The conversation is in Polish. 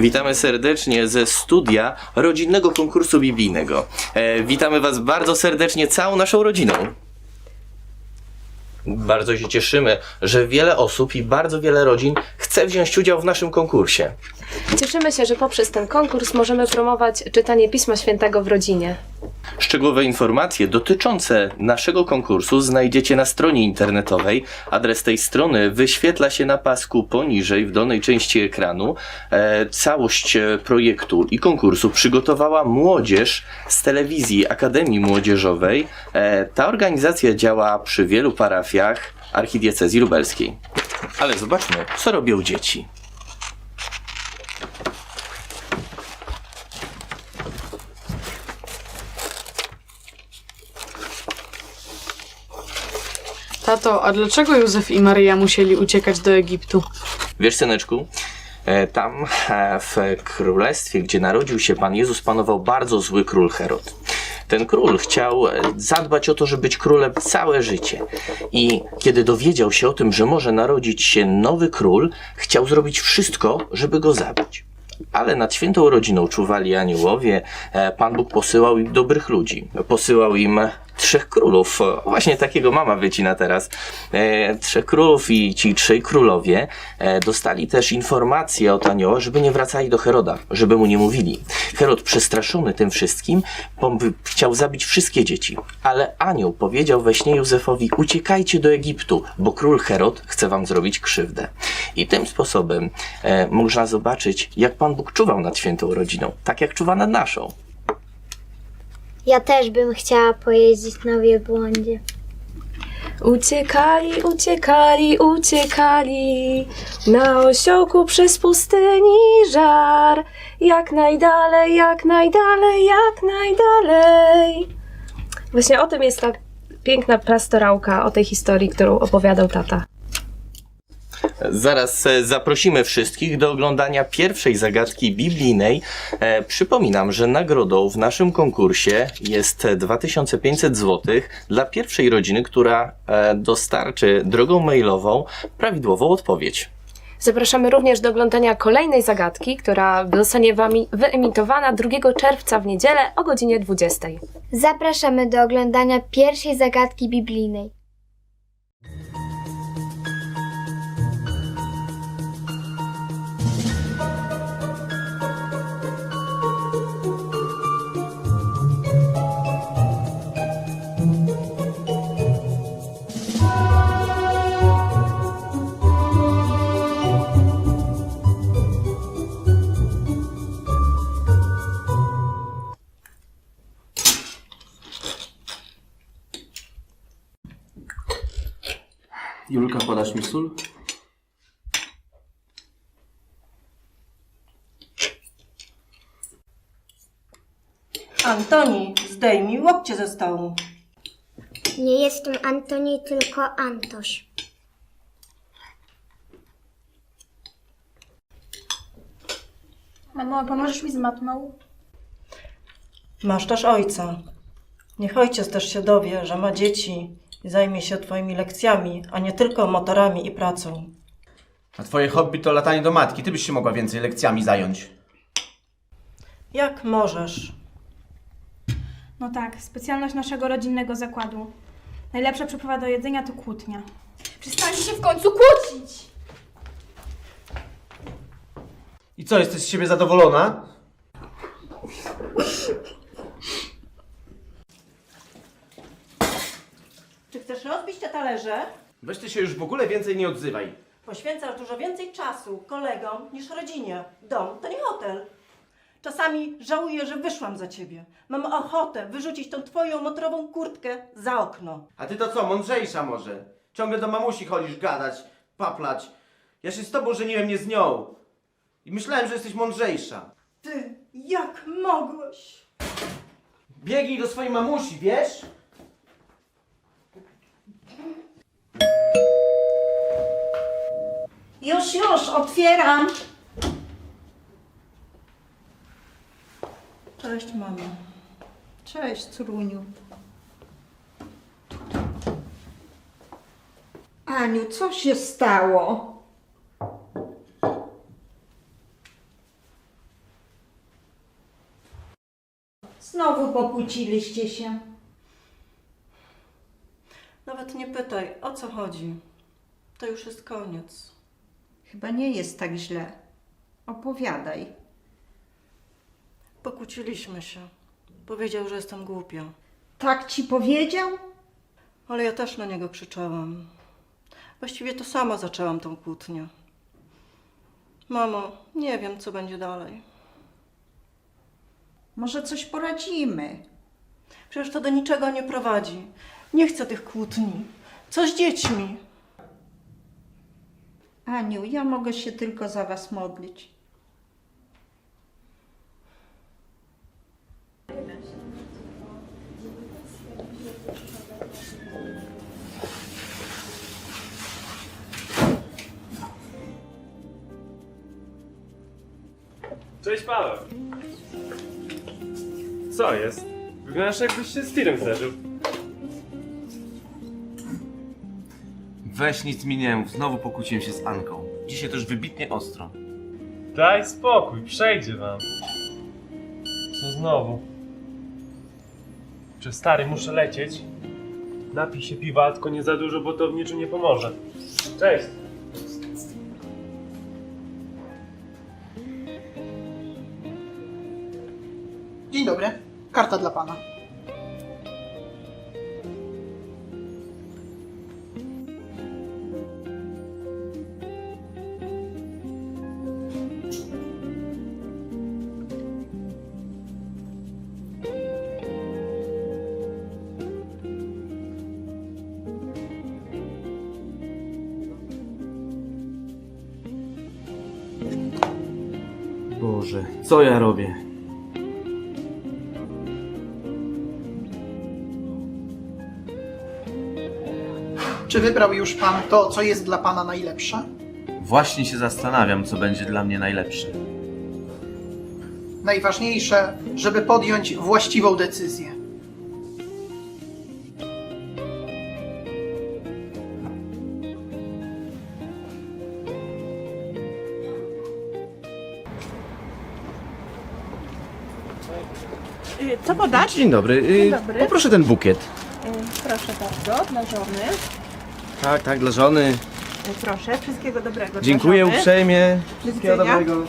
Witamy serdecznie ze studia rodzinnego konkursu biblijnego. E, witamy Was bardzo serdecznie, całą naszą rodziną. Bardzo się cieszymy, że wiele osób i bardzo wiele rodzin chce wziąć udział w naszym konkursie. Cieszymy się, że poprzez ten konkurs możemy promować czytanie Pisma Świętego w rodzinie. Szczegółowe informacje dotyczące naszego konkursu znajdziecie na stronie internetowej. Adres tej strony wyświetla się na pasku poniżej w dolnej części ekranu. E, całość e, projektu i konkursu przygotowała młodzież z telewizji Akademii Młodzieżowej. E, ta organizacja działa przy wielu parafiach archidiecezji lubelskiej. Ale zobaczmy, co robią dzieci. Tato, a dlaczego Józef i Maryja musieli uciekać do Egiptu? Wiesz, syneczku, e, tam e, w królestwie, gdzie narodził się Pan Jezus, panował bardzo zły król Herod. Ten król chciał e, zadbać o to, żeby być królem całe życie. I kiedy dowiedział się o tym, że może narodzić się nowy król, chciał zrobić wszystko, żeby go zabić. Ale nad świętą rodziną czuwali aniołowie. E, Pan Bóg posyłał im dobrych ludzi. Posyłał im trzech królów. Właśnie takiego mama wycina teraz. E, trzech królów i ci trzej królowie e, dostali też informację od anioła, żeby nie wracali do Heroda, żeby mu nie mówili. Herod przestraszony tym wszystkim chciał zabić wszystkie dzieci. Ale anioł powiedział we śnie Józefowi, uciekajcie do Egiptu, bo król Herod chce wam zrobić krzywdę. I tym sposobem e, można zobaczyć, jak Pan Bóg czuwał nad świętą rodziną, tak jak czuwa nad naszą. Ja też bym chciała pojeździć na wielbłądzie. Uciekali, uciekali, uciekali na osiołku przez pustyni żar. Jak najdalej, jak najdalej, jak najdalej. Właśnie o tym jest ta piękna pastorałka, o tej historii, którą opowiadał tata. Zaraz e, zaprosimy wszystkich do oglądania pierwszej zagadki biblijnej. E, przypominam, że nagrodą w naszym konkursie jest 2500 zł dla pierwszej rodziny, która e, dostarczy drogą mailową prawidłową odpowiedź. Zapraszamy również do oglądania kolejnej zagadki, która zostanie Wami wyemitowana 2 czerwca w niedzielę o godzinie 20. Zapraszamy do oglądania pierwszej zagadki biblijnej. Julka, podasz mi sól? Antoni, zdejmij łokcie ze stołu. Nie jestem Antoni, tylko Antoś. Mamo, a pomożesz mi z matmą? Masz też ojca. Niech ojciec też się dowie, że ma dzieci i zajmie się twoimi lekcjami, a nie tylko motorami i pracą. A twoje hobby to latanie do matki. Ty byś się mogła więcej lekcjami zająć. Jak możesz? No tak, specjalność naszego rodzinnego zakładu. Najlepsza przyprawa do jedzenia to kłótnia. Przestańcie się w końcu kłócić! I co, jesteś z siebie zadowolona? Czy chcesz rozbić te talerze? Weź ty się już w ogóle więcej nie odzywaj. Poświęcasz dużo więcej czasu kolegom niż rodzinie. Dom to nie hotel. Czasami żałuję, że wyszłam za ciebie. Mam ochotę wyrzucić tą twoją motorową kurtkę za okno. A ty to co, mądrzejsza może? Ciągle do mamusi chodzisz gadać, paplać. Ja się z tobą żeniłem, nie z nią. I myślałem, że jesteś mądrzejsza. Ty, jak mogłeś? Biegnij do swojej mamusi, wiesz? Już, już, otwieram. Cześć, mamo. Cześć, córuniu. Aniu, co się stało? Znowu pokłóciliście się. Nawet nie pytaj, o co chodzi. To już jest koniec. Chyba nie jest tak źle. Opowiadaj. Pokłóciliśmy się. Powiedział, że jestem głupia. Tak ci powiedział? Ale ja też na niego krzyczałam. Właściwie to sama zaczęłam tą kłótnię. Mamo, nie wiem, co będzie dalej. Może coś poradzimy. Przecież to do niczego nie prowadzi. Nie chcę tych kłótni. Co z dziećmi? Aniu, ja mogę się tylko za was modlić. Cześć Paweł. Co jest? Wyglądasz jakbyś się z tirem zderzył. Weź nic mi nie mów, znowu pokłóciłem się z Anką. Dzisiaj też wybitnie ostro. Daj spokój, przejdzie wam. Co znowu? Czy stary, muszę lecieć? Napij się piwa, tylko nie za dużo, bo to w niczym nie pomoże. Cześć! Dzień dobry. Karta dla pana. Boże, co ja robię? Czy wybrał już pan to, co jest dla pana najlepsze? Właśnie się zastanawiam, co będzie dla mnie najlepsze. Najważniejsze, żeby podjąć właściwą decyzję. Co podać? Dzień dobry. Dzień dobry. Poproszę ten bukiet. Proszę bardzo, dla żony. Tak, tak, dla żony. Proszę, wszystkiego dobrego Dziękuję dla żony. uprzejmie. Wszystkiego dobrego.